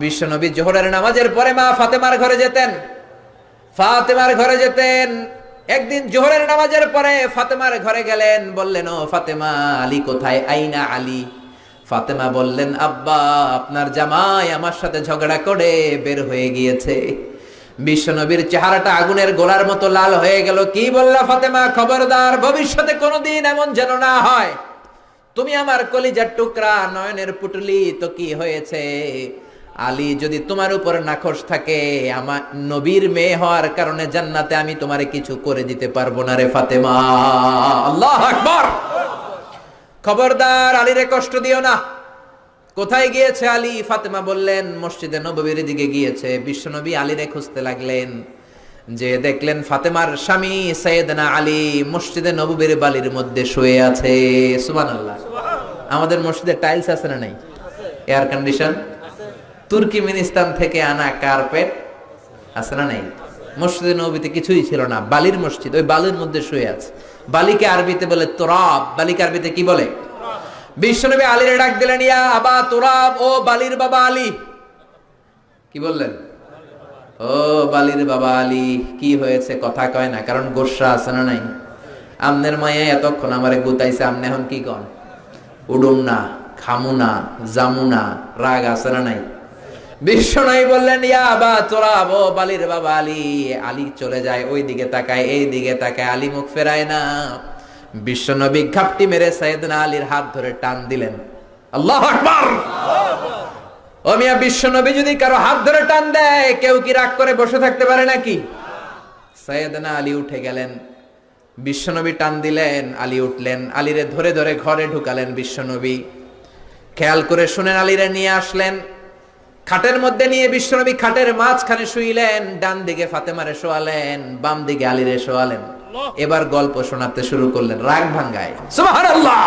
বিশ্বনবী জোহরের নামাজের পরে মা ফাতেমার ঘরে যেতেন। ফাতেমার ঘরে যেতেন। একদিন জোহরের নামাজের পরে ফাতেমার ঘরে গেলেন, বললেন, ও ফাতেমা, আলী কোথায়? আইনা আলী? ফাতেমা বললেন, আব্বা, আপনার জামাই আমার সাথে ঝগড়া করে বের হয়ে গিয়েছে। বিশ্বনবীর চেহারাটা আগুনের গোলার মতো লাল হয়ে গেল। কি বললা ফাতেমা? খবরদার, ভবিষ্যতে কোনোদিন এমন যেন না হয়। তুমি আমার কলিজার টুকরা, নয়নের পুটলি, তো কি হয়েছে? আলী যদি তোমার উপর নাখোশ থাকে আমার নবীর মেয়ে হওয়ার কারণে জান্নাতে আমি তোমারে কিছু করে দিতে পারব না রে ফাতেমা। আল্লাহ আকবার! খবরদার আলীরে কষ্ট দিও না। কোথায় গিয়েছে আলী? ফাতেমা বললেন, মসজিদে নববীর দিকে গিয়েছে। বিশ্বনবী আলীরে খুঁজতে লাগলেন। যে দেখলেন ফাতেমার স্বামী সৈয়দনা আলী মসজিদে নববীর বালির মধ্যে শুয়ে আছে। সুবহানাল্লাহ। আমাদের মসজিদে টাইলস আছে না নাই? Air condition? তুর্কিমিনিস্তান থেকে আনা কার্পেট, আছে না নাই? মসজিদে নবীতে কিছুই ছিল না। বালির মসজিদ, ওই বালির মধ্যে শুয়ে আছে। বালিকে আরবিতে বলে তোরাব। বালিকে আরবিতে কি বলে? বিশ্বনবী আলীর ডাক দিলেন, ইয়া আবা তোরাব, ও বালির বাবা আলী। কি বললেন? ও বালির বাবা আলী, কি হয়েছে? কথা কয় না, কারণ গোসা আছে না নাই? আমনের মায়া এতক্ষণ আমারে গুতাইছে, আমনে এখন কি কন? উডুম না, খামু না, জামু না, রাগ আছে না নাই? বিশ্ব নাই বললেন, ইয়া বা তোরা, ও বালির বাবা আলী। আলী চলে যায় ওই দিকে তাকায় এই দিকে তাকায়, আলী মুখ ফেরায় না। বিশ্ব নবী ঘাপটি মেরে সাইয়েদনা আলীর হাত ধরে টান দিলেন। আল্লাহ আকবার! ও মিয়া বিশ্বনবী যদি কারও হাত ধরে টান দেয়, কেউ কি রাগ করে বসে থাকতে পারে নাকি? সাইয়েদনা আলী উঠে গেলেন। বিশ্বনবী টান দিলেন, আলী উঠলেন, আলীরে ধরে ধরে ঘরে ঢুকালেন বিশ্বনবী খেয়াল করে শুনেন, আলীরে নিয়ে আসলেন। খাটের মধ্যে নিয়ে বিশ্বনবী খাটের মাঝখানে শুইলেন ডান দিকে ফাতেমারে শোয়ালেন বাম দিকে আলীরে শোয়ালেন। এবার গল্প শোনাতে শুরু করলেন রাগ ভাঙ্গায়। সুবহানাল্লাহ।